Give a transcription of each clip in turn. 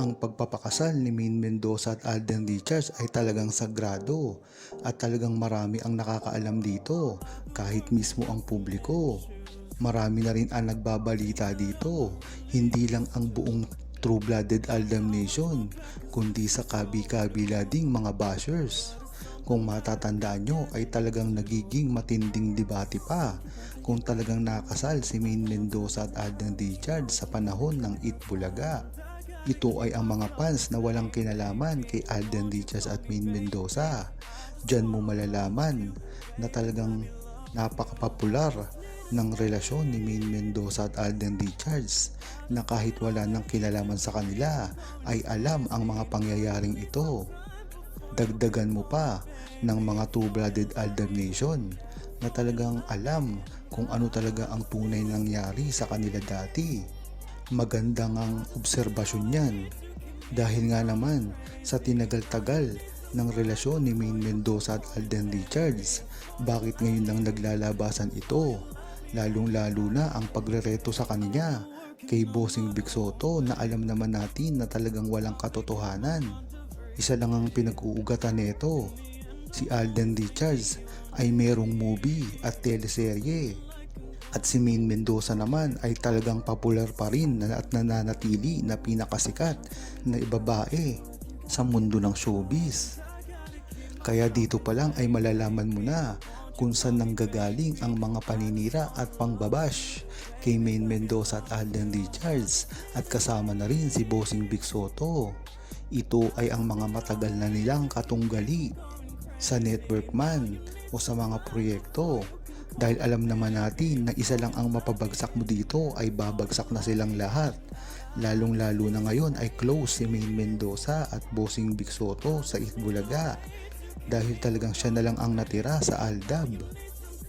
Ang pagpapakasal ni Main Mendoza at Alden Richards ay talagang sagrado at talagang marami ang nakakaalam dito kahit mismo ang publiko. Marami na rin ang nagbabalita dito, hindi lang ang buong true-blooded Aldam Nation, kundi sa kabi-kabila ding mga bashers. Kung matatandaan nyo ay talagang nagiging matinding debate pa kung talagang nakasal si Main Mendoza at Alden Richards sa panahon ng Itbulaga. Ito ay ang mga fans na walang kinalaman kay Alden Richards at Main Mendoza. Diyan mo malalaman na talagang napakapopular ng relasyon ni Main Mendoza at Alden Richards na kahit wala nang kinalaman sa kanila ay alam ang mga pangyayaring ito. Dagdagan mo pa ng mga two-blooded Aldam Nation na talagang alam kung ano talaga ang tunay nangyari sa kanila dati. Magandang ang obserbasyon yan dahil nga naman sa tinagal-tagal ng relasyon ni Main Mendoza at Alden Richards, bakit ngayon lang naglalabasan ito? Lalong-lalo na ang pagrereto sa kanya kay Bossing Big Soto na alam naman natin na talagang walang katotohanan. Isa lang ang pinag-uugatan nito. Si Alden Richards ay merong movie at teleserye. At si Main Mendoza naman ay talagang popular pa rin at nananatili na pinakasikat na babae sa mundo ng showbiz. Kaya dito pa lang ay malalaman mo na kung saan nanggagaling ang mga paninira at pangbabash kay Main Mendoza at Alden Richards at kasama na rin si Bossing Big Soto. Ito ay ang mga matagal na nilang katunggali sa network man o sa mga proyekto dahil alam naman natin na isa lang ang mapabagsak mo dito ay babagsak na silang lahat. Lalong lalo na ngayon ay close si Main Mendoza at Bossing Big Soto sa Itbulaga dahil talagang siya na lang ang natira sa Aldab.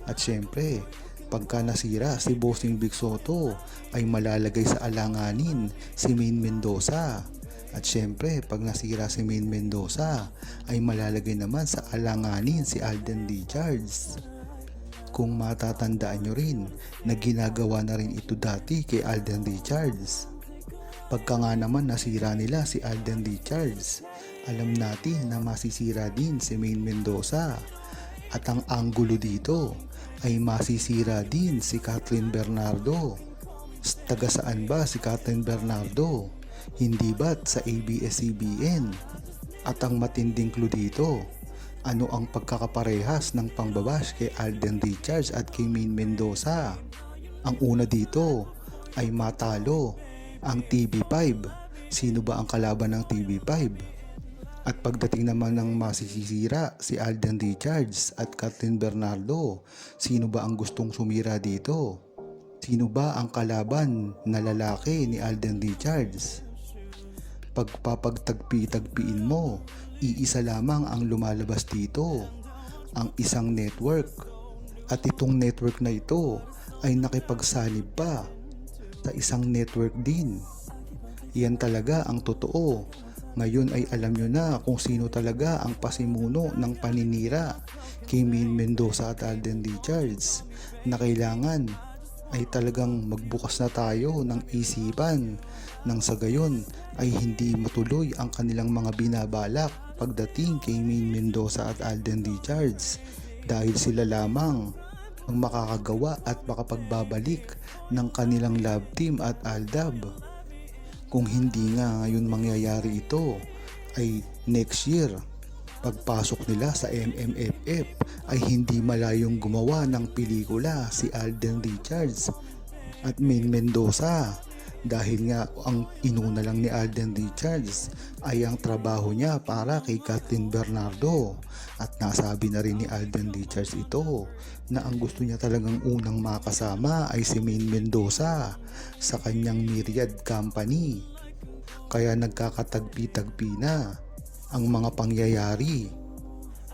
At syempre, pagka nasira si Bossing Big Soto ay malalagay sa alanganin si Main Mendoza. At syempre, pag nasira si Main Mendoza ay malalagay naman sa alanganin si Alden Richards. Kung matatandaan nyo rin na ginagawa na rin ito dati kay Alden Richards. Pagka nga naman nasira nila si Alden Richards, alam natin na masisira din si Main Mendoza. At ang anggulo dito ay masisira din si Catherine Bernardo. Taga saan ba si Catherine Bernardo? Hindi ba't sa ABS-CBN? At ang matinding clue dito, ano ang pagkakaparehas ng pangbabash kay Alden Richards at kay Main Mendoza? Ang una dito ay matalo ang TV5. Sino ba ang kalaban ng TV5? At pagdating naman ng masisisira si Alden Richards at Kathleen Bernardo, sino ba ang gustong sumira dito? Sino ba ang kalaban na lalaki ni Alden Richards? Pagpapagtagpi-tagpiin mo, iisa lamang ang lumalabas dito, ang isang network. At itong network na ito ay nakipagsalib pa sa isang network din. Yan talaga ang totoo. Ngayon ay alam nyo na kung sino talaga ang pasimuno ng paninira kay Main Mendoza at Alden Richards na kailangan ay talagang magbukas na tayo ng isipan nang sa gayon ay hindi matuloy ang kanilang mga binabalak pagdating kay Main Mendoza at Alden Richards dahil sila lamang ang makakagawa at makapagbabalik ng kanilang love team at Aldab. Kung hindi nga ngayon mangyayari ito, ay next year, pagpasok nila sa MMFF ay hindi malayong gumawa ng pelikula si Alden Richards at Main Mendoza dahil nga ang inuna lang ni Alden Richards ay ang trabaho niya para kay Kathleen Bernardo. At nasabi na rin ni Alden Richards ito na ang gusto niya talagang unang makasama ay si Main Mendoza sa kanyang Myriad Company. Kaya nagkakatagpi-tagpi na ang mga pangyayari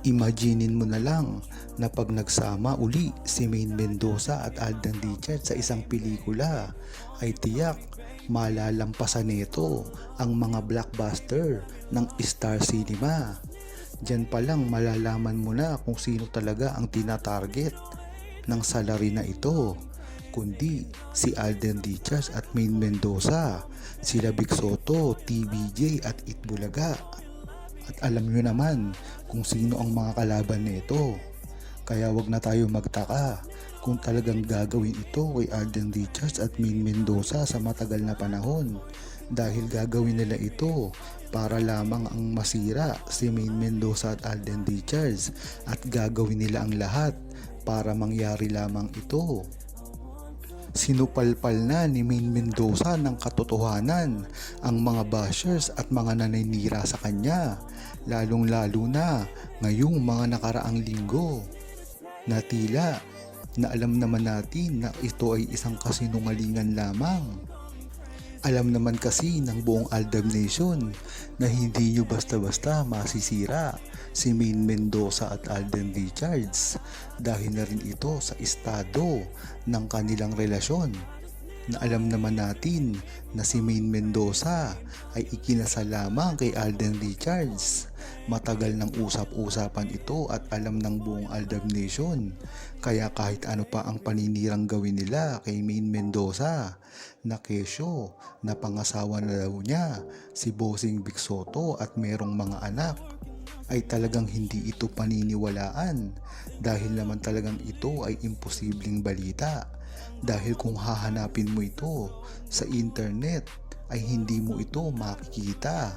Imaginin mo na lang na pag nagsama uli si Main Mendoza at Alden Richards sa isang pelikula ay tiyak malalampasan nito ang mga blockbuster ng Star Cinema. Diyan pa lang malalaman mo na kung sino talaga ang tinatarget ng salary na ito. kundi si Alden Richards at Main Mendoza, sila Big Soto, TBJ at Itbulaga. At alam nyo naman kung sino ang mga kalaban nito. Kaya wag na tayo magtaka kung talagang gagawin ito kay Alden Richards at Main Mendoza sa matagal na panahon dahil gagawin nila ito para lamang ang masira si Main Mendoza at Alden Richards at gagawin nila ang lahat para mangyari lamang ito. Sinupalpal na ni Main Mendoza ng katotohanan ang mga bashers at mga naninira sa kanya, lalong lalo na ngayong mga nakaraang linggo. Na tila na alam naman natin na ito ay isang kasinungalingan lamang. Alam naman kasi ng buong Aldab Nation na hindi nyo basta-basta masisira si Main Mendoza at Alden Richards dahil na rin ito sa estado ng kanilang relasyon na alam naman natin na si Main Mendoza ay ikinasal lamang kay Alden Richards. Matagal ng usap-usapan ito at alam ng buong Aldab Nation. Kaya kahit ano pa ang paninirang gawin nila kay Main Mendoza na kesyo na pangasawa na daw niya si Bossing Big Soto at merong mga anak ay talagang hindi ito paniniwalaan dahil naman talagang ito ay imposibleng balita dahil kung hahanapin mo ito sa internet ay hindi mo ito makikita.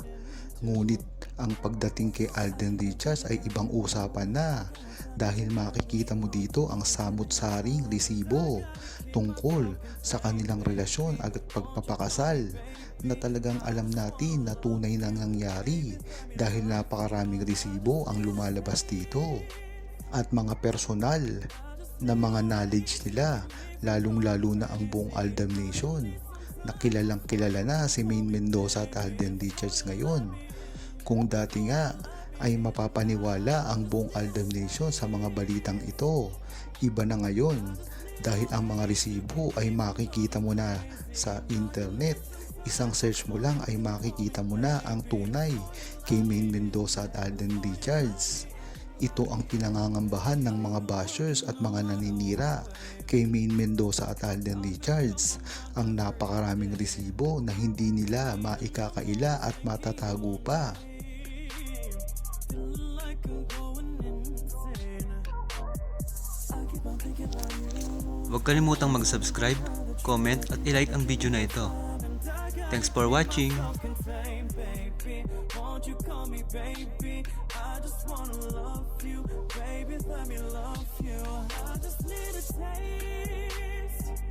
Ngunit ang pagdating kay Alden Richards ay ibang usapan na dahil makikita mo dito ang samot-saring resibo tungkol sa kanilang relasyon at pagpapakasal na talagang alam natin na tunay nang nangyari dahil napakaraming resibo ang lumalabas dito at mga personal na mga knowledge nila lalong lalo na ang buong Aldam Nation. Na kilalang kilala na si Main Mendoza at Alden Richards ngayon. Kung dati nga ay mapapaniwala ang buong Aldam Nation sa mga balitang ito iba na ngayon dahil ang mga resibo ay makikita mo na sa internet. Isang search mo lang ay makikita mo na ang tunay kay Main Mendoza at Alden Richards ito ang pinangangambahan ng mga bashers at mga naninira kay Main Mendoza at Alden Richards ang napakaraming resibo na hindi nila maikakaila at matatago pa. Huwag kalimutang mag-subscribe, comment at ilike ang video na ito. Thanks for watching! Don't you call me baby? I just wanna love you. Baby, let me love you. I just need a taste.